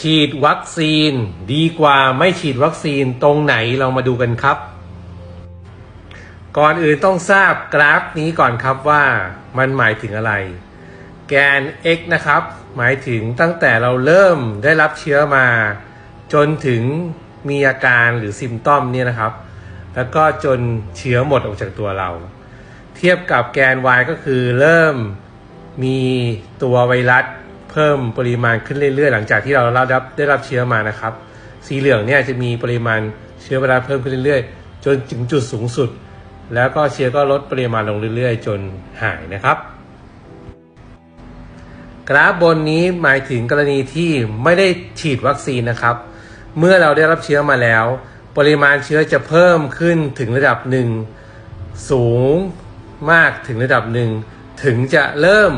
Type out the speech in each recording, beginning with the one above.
ฉีดวัคซีนดีกว่าไม่ฉีดวัคซีนตรงไหนเรามาดูกันครับ ก่อนอื่นต้องทราบกราฟนี้ก่อนครับว่ามันหมายถึงอะไร แกน x นะครับ หมายถึงตั้งแต่เราเริ่มได้รับเชื้อมา จนถึงมีอาการหรือซิมตอมเนี่ยนะครับ แล้วก็จนเชื้อหมดออกจากตัวเรา เทียบกับแกน y ก็คือเริ่มมีตัวไวรัส พิ่มปริมาณขึ้นเรื่อยๆ หลังจากที่เรารับได้รับเชื้อมานะครับ สีเหลืองเนี่ยจะมีปริมาณเชื้อไวรัสเพิ่มขึ้นเรื่อยๆ จนถึงจุดสูงสุด แล้วก็เชื้อก็ลดปริมาณลงเรื่อยๆ จนหายนะครับ กราฟบนนี้หมายถึงกรณีที่ไม่ได้ฉีดวัคซีนนะครับ เมื่อเราได้รับเชื้อมาแล้ว ปริมาณเชื้อจะเพิ่มขึ้นถึงระดับหนึ่งสูงมากถึงระดับหนึ่งถึงจะเริ่ม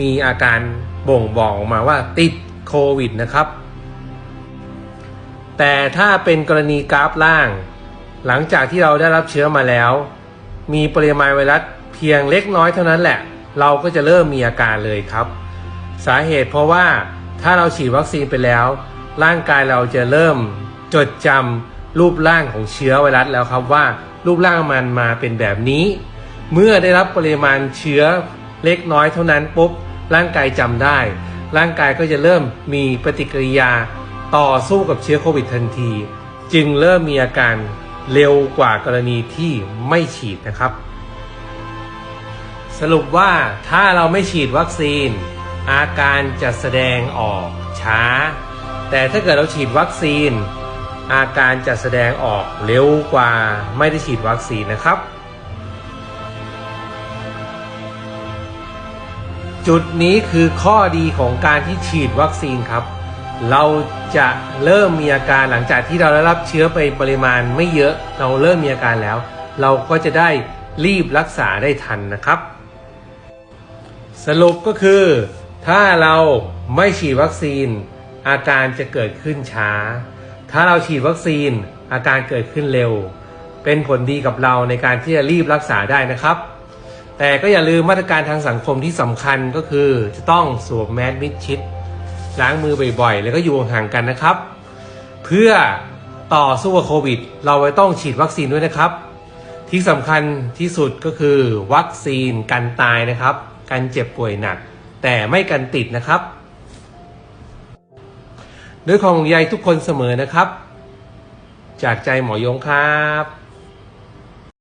มีอาการ บ่งบอกออกมาว่าติดโควิดนะครับ แต่ถ้าเป็นกรณีกราฟล่าง หลังจากที่เราได้รับเชื้อมาแล้ว มีปริมาณไวรัสเพียงเล็กน้อยเท่านั้นแหละ เราก็จะเริ่มมีอาการเลยครับ สาเหตุเพราะว่าถ้าเราฉีดวัคซีนไปแล้ว ร่างกายเราจะเริ่มจดจำรูปร่างของเชื้อไวรัสแล้วครับว่ารูปร่างมันมาเป็นแบบนี้ เมื่อได้รับปริมาณเชื้อเล็กน้อยเท่านั้นปุ๊บ ร่างกายจำได้ ร่างกายก็จะเริ่มมีปฏิกิริยาต่อสู้กับเชื้อโควิดทันที จึงเริ่มมีอาการเร็วกว่ากรณีที่ไม่ฉีดนะครับ สรุปว่าถ้าเราไม่ฉีดวัคซีน อาการจะแสดงออกช้า แต่ถ้าเกิดเราฉีดวัคซีน อาการจะแสดงออกเร็วกว่าไม่ได้ฉีดวัคซีนนะครับ จุดนี้คือข้อดีของการที่ฉีดวัคซีนครับ เราจะเริ่มมีอาการหลังจากที่เราได้รับเชื้อไปปริมาณไม่เยอะเราเริ่มมีอาการแล้ว เราก็จะได้รีบรักษาได้ทันนะครับ สรุปก็คือ ถ้าเราไม่ฉีดวัคซีน อาการจะเกิดขึ้นช้า ถ้าเราฉีดวัคซีนอาการเกิดขึ้นเร็ว เป็นผลดีกับเราในการที่จะรีบรักษาได้นะครับ แต่ก็อย่าลืมมาตรการทางสังคมที่สำคัญก็คือ จะต้องสวมแมสมิดชิด ล้างมือบ่อยๆ แล้วก็อยู่ห่างกันนะครับ เพื่อต่อสู้กับโควิด เราไว้ต้องฉีดวัคซีนด้วยนะครับ ที่สำคัญที่สุดก็คือ วัคซีนกันตายนะครับกันเจ็บป่วยหนัก แต่ไม่กันติดนะครับ ด้วยความห่วงใยทุกคนเสมอนะครับ จากใจหมอยงครับ